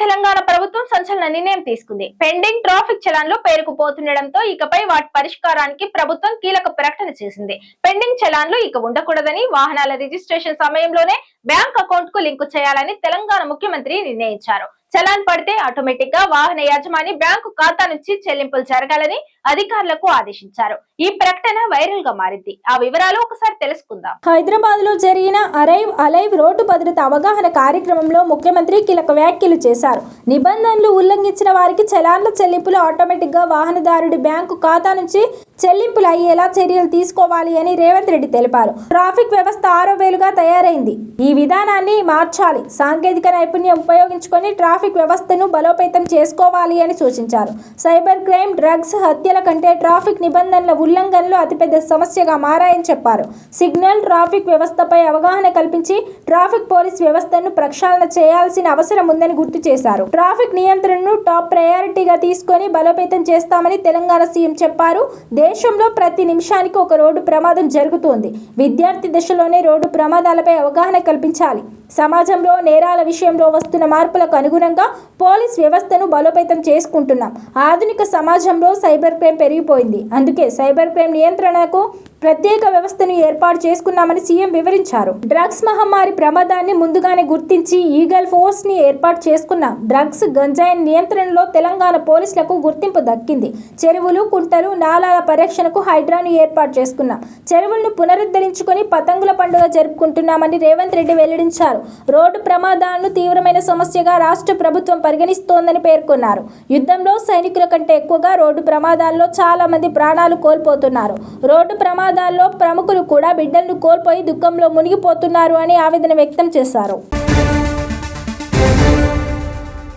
తెలంగాణ ప్రభుత్వం సంచలన నిర్ణయం తీసుకుంది. పెండింగ్ ట్రాఫిక్ చలాన్లు పేరుకుపోతుండటంతో ఇకపై వాటి పరిష్కారానికి ప్రభుత్వం కీలక ప్రకటన చేసింది. పెండింగ్ చలాన్లు ఇక ఉండకూడదని వాహనాల రిజిస్ట్రేషన్ సమయంలోనే బ్యాంక్ అకౌంట్కు లింకు చేయాలని తెలంగాణ ముఖ్యమంత్రి నిర్ణయించారు. చలాన్ పడితే ఆటోమేటిక్గా వాహన యజమాని బ్యాంకు ఖాతా నుంచి చెల్లింపులు జరగాలని అధికారులకు ఆదేశించారు. ఈ ప్రకటన వైరల్గా మారింది. ఆ వివరాలు ఒకసారి తెలుసుకుందాం. హైదరాబాద్లో జరిగిన అరైవ్ అలైవ్ రోడ్డు భద్రత అవగాహన కార్యక్రమంలో ముఖ్యమంత్రి కీలక వ్యాఖ్యలు చేశారు. నిబంధనలు ఉల్లంఘించిన వారికి చలాన్ల చెల్లింపులు ఆటోమేటిక్గా వాహనదారుడి బ్యాంకు ఖాతా నుంచి చెల్లింపులు అయ్యేలా చర్యలు తీసుకోవాలి అని రేవంత్ రెడ్డి తెలిపారు. ట్రాఫిక్ వ్యవస్థ ఆరో వేలుగా తయారైంది. ఈ విధానాన్ని మార్చాలి. సాంకేతిక నైపుణ్యం ఉపయోగించుకొని ట్రాఫిక్ వ్యవస్థను బలోపేతం చేసుకోవాలి అని సూచించారు. సైబర్ క్రైమ్ డ్రగ్స్ హత్యల కంటే ట్రాఫిక్ నిబంధనల ఉల్లంఘనలు అతిపెద్ద సమస్యగా మారాయని చెప్పారు. సిగ్నల్ ట్రాఫిక్ వ్యవస్థపై అవగాహన కల్పించి ట్రాఫిక్ పోలీస్ వ్యవస్థను ప్రక్షాళన చేయాల్సిన అవసరం ఉందని గుర్తు చేశారు. ట్రాఫిక్ నియంత్రణను టాప్ ప్రయారిటీగా తీసుకొని బలోపేతం చేస్తామని తెలంగాణ సీఎం చెప్పారు. దేశంలో ప్రతి నిమిషానికి ఒక రోడ్డు ప్రమాదం జరుగుతోంది. విద్యార్థి దశలోనే రోడ్డు ప్రమాదాలపై అవగాహన కల్పించాలి. సమాజంలో నేరాల విషయంలో వస్తున్న మార్పులకు అనుగుణంగా పోలీస్ వ్యవస్థను బలోపేతం చేసుకుంటున్నాం. ఆధునిక సమాజంలో సైబర్ క్రైమ్ పెరిగిపోయింది. అందుకే సైబర్ క్రైమ్ నియంత్రణకు ప్రత్యేక వ్యవస్థను ఏర్పాటు చేసుకున్నామని సీఎం వివరించారు. డ్రగ్స్ మహమ్మారి ప్రమాదాన్ని ముందుగానే గుర్తించి ఈగల్ ఫోర్స్ని ఏర్పాటు చేసుకున్నాం. డ్రగ్స్ గంజాయి నియంత్రణలో తెలంగాణ పోలీసులకు గుర్తింపు దక్కింది. చెరువులు కుంటలు నాలాల పరిరక్షణకు హైడ్రాను ఏర్పాటు చేసుకున్నాం. చెరువులను పునరుద్ధరించుకొని పతంగుల పండుగ జరుపుకుంటున్నామని రేవంత్ రెడ్డి వెల్లడించారు. రోడ్డు ప్రమాదాలను తీవ్రమైన సమస్యగా రాష్ట్ర ప్రభుత్వం పరిగణిస్తోందని పేర్కొన్నారు. యుద్ధంలో సైనికుల కంటే ఎక్కువగా రోడ్డు ప్రమాదాల్లో చాలా మంది ప్రాణాలు కోల్పోతున్నారు. రోడ్డు ప్రమాదాల్లో ప్రముఖులు కూడా బిడ్డలను కోల్పోయి దుఃఖంలో మునిగిపోతున్నారు అని ఆవేదన వ్యక్తం చేశారు.